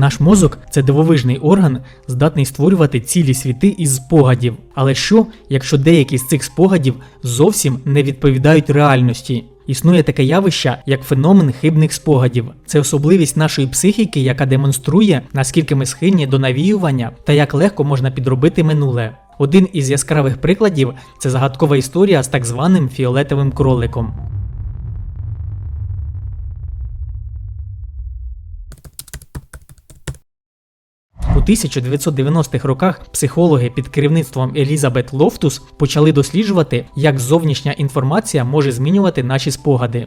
Наш мозок це дивовижний орган, здатний створювати цілі світи із спогадів. Але що, якщо деякі з цих спогадів зовсім не відповідають реальності? Існує таке явище, як феномен хибних спогадів. Це особливість нашої психіки, яка демонструє, наскільки ми схильні до навіювання та як легко можна підробити минуле. Один із яскравих прикладів це загадкова історія з так званим фіолетовим кроликом. У 1990-х роках психологи під керівництвом Елізабет Лофтус почали досліджувати, як зовнішня інформація може змінювати наші спогади.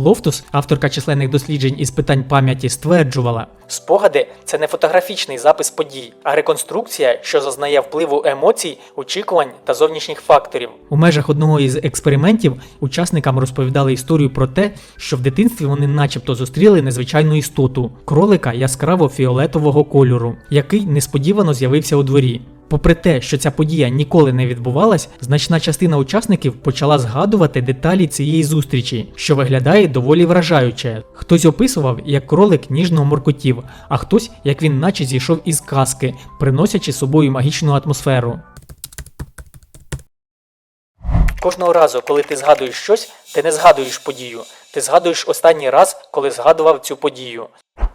Лофтус, авторка численних досліджень із питань пам'яті, стверджувала: спогади це не фотографічний запис подій, а реконструкція, що зазнає впливу емоцій, очікувань та зовнішніх факторів. У межах одного із експериментів учасникам розповідали історію про те, що в дитинстві вони начебто зустріли незвичайну істоту кролика яскраво фіолетового кольору, який несподівано з'явився у дворі. Попри те, що ця подія ніколи не відбувалась, значна частина учасників почала згадувати деталі цієї зустрічі, що виглядає доволі вражаюче. Хтось описував, як кролик ніжно моркотів, а хтось, як він наче зійшов із казки, приносячи з собою магічну атмосферу. Кожного разу, коли ти згадуєш щось, ти не згадуєш подію. Ти згадуєш останній раз, коли згадував цю подію.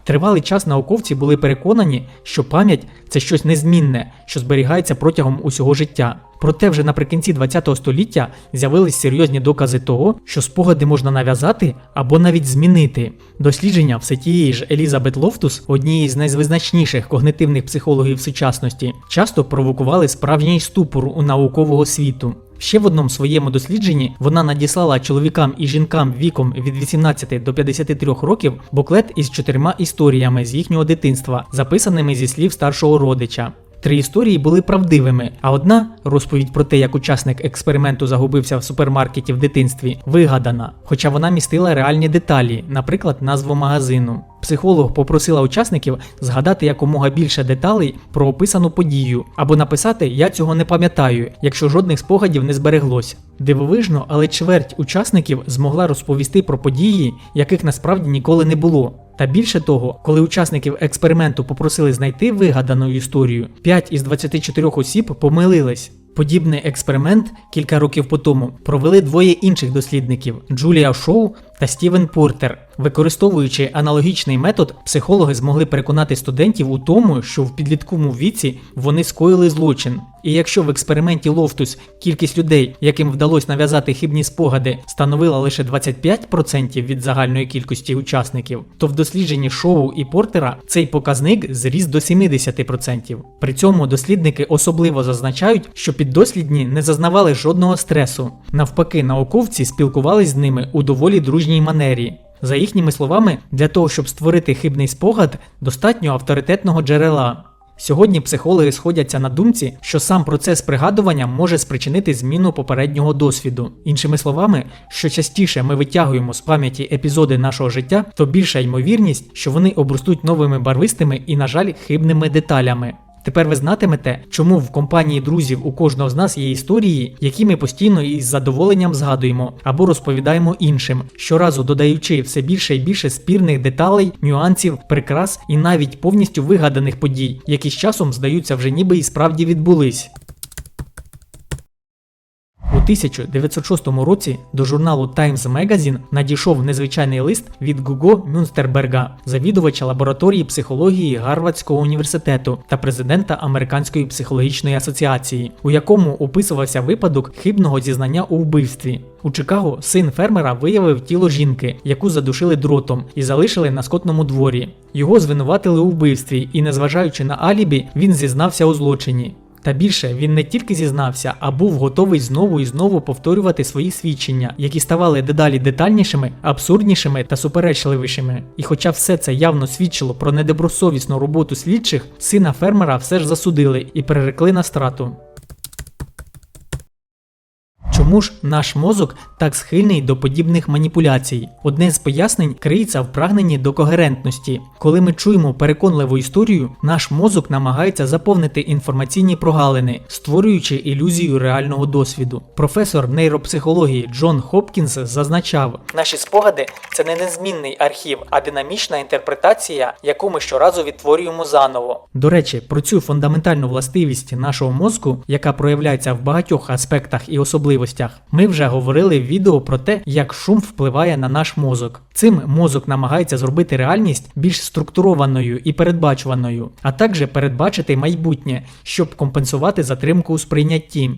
Тривалий час науковці були переконані, що пам'ять це щось незмінне, що зберігається протягом усього життя. Проте вже наприкінці ХХ століття з'явились серйозні докази того, що спогади можна нав'язати або навіть змінити. Дослідження все тієї ж Елізабет Лофтус, однієї з найвизначніших когнитивних психологів сучасності, часто провокували справжній ступор у наукового світу. Ще в одному своєму дослідженні вона надіслала чоловікам і жінкам віком від 18 до 53 років буклет із чотирма історіями з їхнього дитинства, записаними зі слів старшого родича. Три історії були правдивими, а одна розповідь про те, як учасник експерименту загубився в супермаркеті в дитинстві, вигадана, хоча вона містила реальні деталі, наприклад, назву магазину. Психолог попросила учасників згадати якомога більше деталей про описану подію, або написати Я цього не пам'ятаю, якщо жодних спогадів не збереглось. Дивовижно, але чверть учасників змогла розповісти про події, яких насправді ніколи не було. Та більше того, коли учасників експерименту попросили знайти вигадану історію, 5 із 24 осіб помилились. Подібний експеримент кілька років по тому провели двоє інших дослідників Джулія Шоу та Стівен Портер. Використовуючи аналогічний метод, психологи змогли переконати студентів у тому, що в підлітковому віці вони скоїли злочин. І якщо в експерименті Лофтус кількість людей, яким вдалося нав'язати хибні спогади, становила лише 25% від загальної кількості учасників, то в дослідженні шоу і Портера цей показник зріс до 70%. При цьому дослідники особливо зазначають, що піддослідні не зазнавали жодного стресу. Навпаки, науковці спілкувались з ними у доволі дружній манері. За їхніми словами, для того, щоб створити хибний спогад, достатньо авторитетного джерела. Сьогодні психологи сходяться на думці, що сам процес пригадування може спричинити зміну попереднього досвіду. Іншими словами, що частіше ми витягуємо з пам'яті епізоди нашого життя, то більша ймовірність, що вони обростуть новими барвистими і, на жаль, хибними деталями. Тепер ви знатимете, чому в компанії друзів у кожного з нас є історії, які ми постійно із задоволенням згадуємо або розповідаємо іншим, щоразу додаючи все більше і більше спірних деталей, нюансів, прикрас і навіть повністю вигаданих подій, які з часом здаються вже ніби і справді відбулись. У 1906 році до журналу Times Magazine надійшов незвичайний лист від Гуго Мюнстерберга, завідувача лабораторії психології Гарвардського університету та президента Американської психологічної асоціації, у якому описувався випадок хибного зізнання у вбивстві. У Чикаго син фермера виявив тіло жінки, яку задушили дротом, і залишили на скотному дворі. Його звинуватили у вбивстві, і, незважаючи на алібі, він зізнався у злочині. Та більше він не тільки зізнався, а був готовий знову і знову повторювати свої свідчення, які ставали дедалі детальнішими, абсурднішими та суперечливішими. І хоча все це явно свідчило про недобросовісну роботу слідчих, сина фермера все ж засудили і перерекли на страту. Чому ж наш мозок так схильний до подібних маніпуляцій? Одне з пояснень криється в прагненні до когерентності. Коли ми чуємо переконливу історію, наш мозок намагається заповнити інформаційні прогалини, створюючи ілюзію реального досвіду. Професор нейропсихології Джон Хопкінс зазначав: наші спогади це не незмінний архів, а динамічна інтерпретація, яку ми щоразу відтворюємо заново. До речі, про цю фундаментальну властивість нашого мозку, яка проявляється в багатьох аспектах і особливостях, ми вже говорили в відео про те, як шум впливає на наш мозок. Цим мозок намагається зробити реальність більш структурованою і передбачуваною, а також передбачити майбутнє, щоб компенсувати затримку у сприйнятті.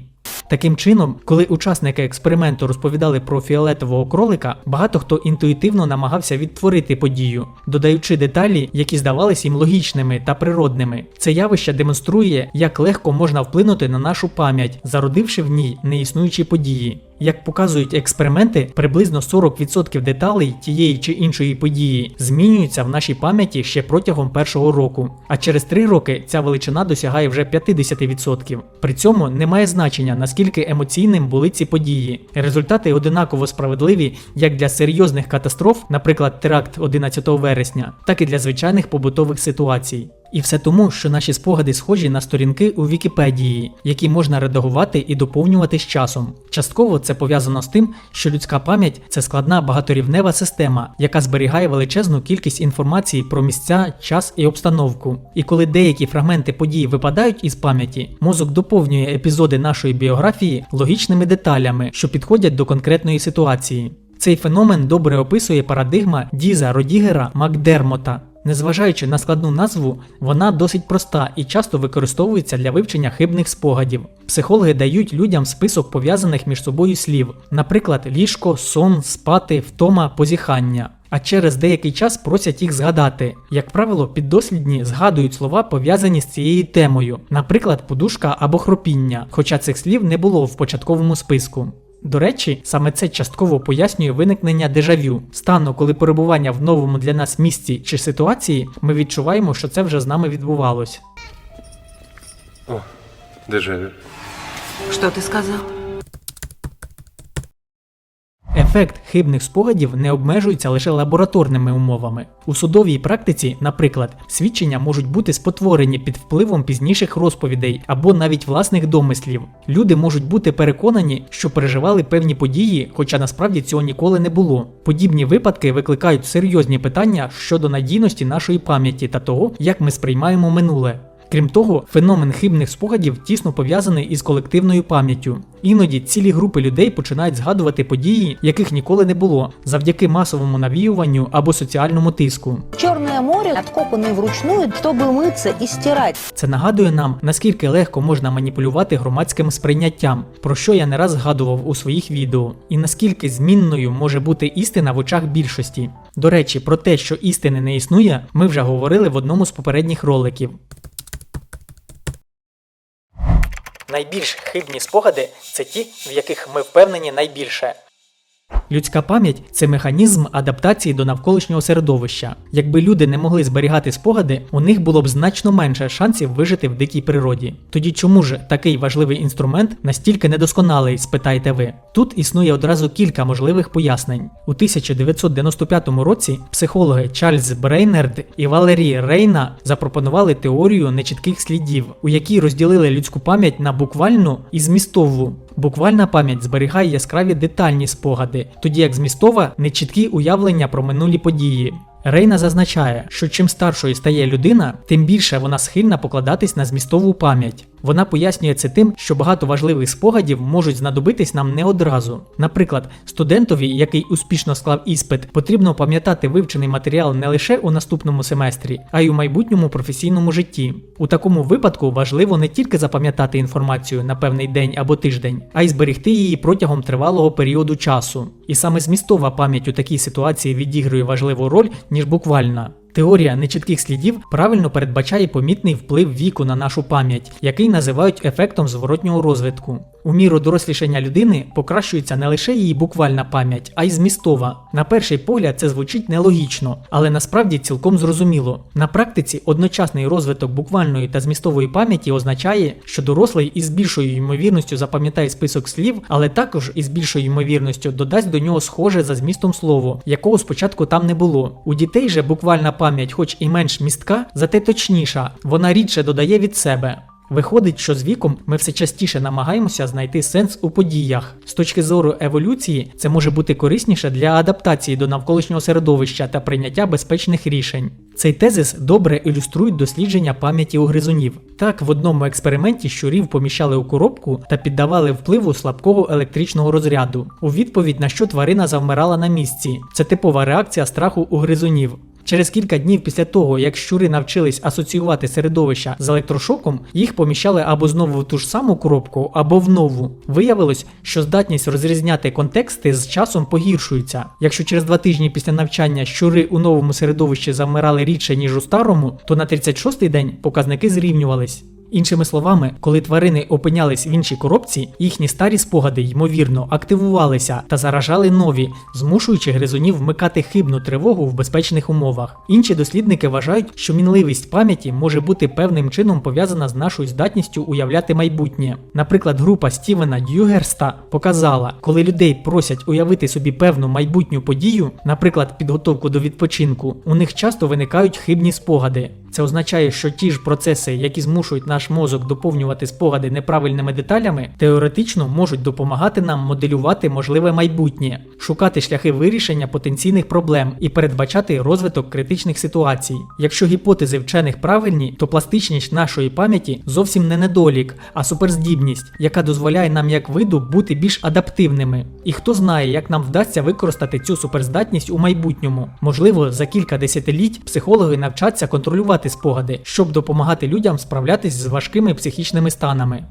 Таким чином, коли учасники експерименту розповідали про фіолетового кролика, багато хто інтуїтивно намагався відтворити подію, додаючи деталі, які здавались їм логічними та природними. Це явище демонструє, як легко можна вплинути на нашу пам'ять, зародивши в ній неіснуючі події. Як показують експерименти, приблизно 40% деталей тієї чи іншої події змінюються в нашій пам'яті ще протягом першого року, а через 3 роки ця величина досягає вже 50%. При цьому немає значення, наскільки емоційним були ці події. Результати одинаково справедливі як для серйозних катастроф, наприклад, теракт 11 вересня, так і для звичайних побутових ситуацій. І все тому, що наші спогади схожі на сторінки у Вікіпедії, які можна редагувати і доповнювати з часом. Частково це пов'язано з тим, що людська пам'ять це складна багаторівнева система, яка зберігає величезну кількість інформації про місця, час і обстановку. І коли деякі фрагменти подій випадають із пам'яті, мозок доповнює епізоди нашої біографії логічними деталями, що підходять до конкретної ситуації. Цей феномен добре описує парадигма Діза Родігера Макдермота. Незважаючи на складну назву, вона досить проста і часто використовується для вивчення хибних спогадів. Психологи дають людям список пов'язаних між собою слів, наприклад, ліжко, сон, спати, втома, позіхання. А через деякий час просять їх згадати. Як правило, піддослідні згадують слова пов'язані з цією темою, наприклад, подушка або хропіння, хоча цих слів не було в початковому списку. До речі, саме це частково пояснює виникнення дежавю, стану, коли перебування в новому для нас місці чи ситуації ми відчуваємо, що це вже з нами відбувалось. О, дежавю. Что ты сказал? Ефект хибних спогадів не обмежується лише лабораторними умовами. У судовій практиці, наприклад, свідчення можуть бути спотворені під впливом пізніших розповідей або навіть власних домислів. Люди можуть бути переконані, що переживали певні події, хоча насправді цього ніколи не було. Подібні випадки викликають серйозні питання щодо надійності нашої пам'яті та того, як ми сприймаємо минуле. Крім того, феномен хибних спогадів тісно пов'язаний із колективною пам'яттю. Іноді цілі групи людей починають згадувати події, яких ніколи не було, завдяки масовому навіюванню або соціальному тиску. Черное море, откопанное вручную, чтобы мыться и стирать. Це нагадує нам, наскільки легко можна маніпулювати громадським сприйняттям, про що я не раз згадував у своїх відео, і наскільки змінною може бути істина в очах більшості. До речі, про те, що істини не існує, ми вже говорили в одному з попередніх роликів. Найбільш хибні спогади це ті, в яких ми впевнені найбільше. Людська пам'ять це механізм адаптації до навколишнього середовища. Якби люди не могли зберігати спогади, у них було б значно менше шансів вижити в дикій природі. Тоді чому ж такий важливий інструмент настільки недосконалий, спитаєте ви? Тут існує одразу кілька можливих пояснень. У 1995 році психологи Чарльз Брейнерд і Валерій Рейна запропонували теорію нечітких слідів, у якій розділили людську пам'ять на буквальну і змістову. Буквальна пам'ять зберігає яскраві детальні спогади, тоді як змістова нечіткі уявлення про минулі події. Рейна зазначає, що чим старшою стає людина, тим більше вона схильна покладатись на змістову пам'ять. Вона пояснює це тим, що багато важливих спогадів можуть знадобитись нам не одразу. Наприклад, студентові, який успішно склав іспит, потрібно пам'ятати вивчений матеріал не лише у наступному семестрі, а й у майбутньому професійному житті. У такому випадку важливо не тільки запам'ятати інформацію на певний день або тиждень, а й зберегти її протягом тривалого періоду часу. І саме змістова пам'ять у такій ситуації відігрує важливу роль, ніж буквальна. Теорія нечітких слідів правильно передбачає помітний вплив віку на нашу пам'ять, який називають ефектом зворотнього розвитку. У міру дорослішання людини покращується не лише її буквальна пам'ять, а й змістова. На перший погляд це звучить нелогічно, але насправді цілком зрозуміло. На практиці одночасний розвиток буквальної та змістової пам'яті означає, що дорослий із більшою ймовірністю запам'ятає список слів, але також із більшою ймовірністю додасть до нього схоже за змістом слово, якого спочатку там не було. У дітей же буквальна пам'ять, хоч і менш містка, зате точніша, вона рідше додає від себе. Виходить, що з віком ми все частіше намагаємося знайти сенс у подіях. З точки зору еволюції, це може бути корисніше для адаптації до навколишнього середовища та прийняття безпечних рішень. Цей тезис добре ілюструють дослідження пам'яті у гризунів. Так, в одному експерименті щурів поміщали у коробку та піддавали впливу слабкого електричного розряду. У відповідь на що тварина завмирала на місці. Це типова реакція страху у гризунів. Через кілька днів після того, як щури навчились асоціювати середовища з електрошоком, їх поміщали або знову в ту ж саму коробку, або в нову. Виявилось, що здатність розрізняти контексти з часом погіршується. Якщо через два тижні після навчання щури у новому середовищі завмирали рідше, ніж у старому, то на 36-й день показники зрівнювались. Іншими словами, коли тварини опинялись в іншій коробці, їхні старі спогади ймовірно активувалися та заражали нові, змушуючи гризунів вмикати хибну тривогу в безпечних умовах. Інші дослідники вважають, що мінливість пам'яті може бути певним чином пов'язана з нашою здатністю уявляти майбутнє. Наприклад, група Стівена Дюгерста показала, коли людей просять уявити собі певну майбутню подію, наприклад, підготовку до відпочинку, у них часто виникають хибні спогади. Це означає, що ті ж процеси, які змушують наш мозок доповнювати спогади неправильними деталями, теоретично можуть допомагати нам моделювати можливе майбутнє, шукати шляхи вирішення потенційних проблем і передбачати розвиток критичних ситуацій. Якщо гіпотези вчених правильні, то пластичність нашої пам'яті зовсім не недолік, а суперздібність, яка дозволяє нам як виду бути більш адаптивними. І хто знає, як нам вдасться використати цю суперздатність у майбутньому. Можливо, за кілька десятиліть психологи навчаться контролювати спогади, щоб допомагати людям справлятись з важкими психічними станами.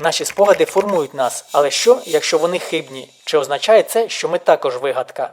Наші спогади формують нас, але що, якщо вони хибні? Чи означає це, що ми також вигадка?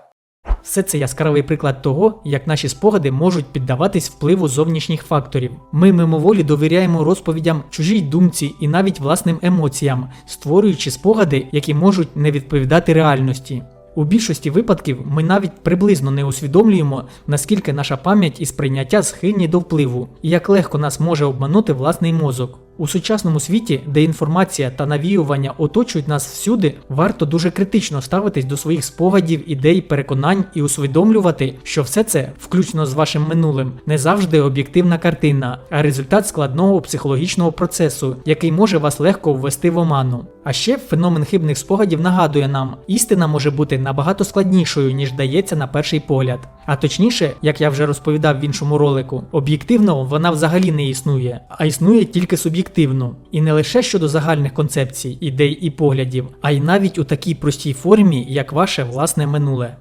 Все це яскравий приклад того, як наші спогади можуть піддаватись впливу зовнішніх факторів. Ми мимоволі довіряємо розповідям чужій думці і навіть власним емоціям, створюючи спогади, які можуть не відповідати реальності. У більшості випадків ми навіть приблизно не усвідомлюємо, наскільки наша пам'ять і сприйняття схильні до впливу, і як легко нас може обманути власний мозок. У сучасному світі, де інформація та навіювання оточують нас всюди, варто дуже критично ставитись до своїх спогадів, ідей, переконань і усвідомлювати, що все це, включно з вашим минулим, не завжди об'єктивна картина, а результат складного психологічного процесу, який може вас легко ввести в оману. А ще феномен хибних спогадів нагадує нам, істина може бути набагато складнішою, ніж дається на перший погляд. А точніше, як я вже розповідав в іншому ролику, об'єктивно вона взагалі не існує, а існує тільки суб'єктивно. І не лише щодо загальних концепцій, ідей і поглядів, а й навіть у такій простій формі, як ваше власне минуле.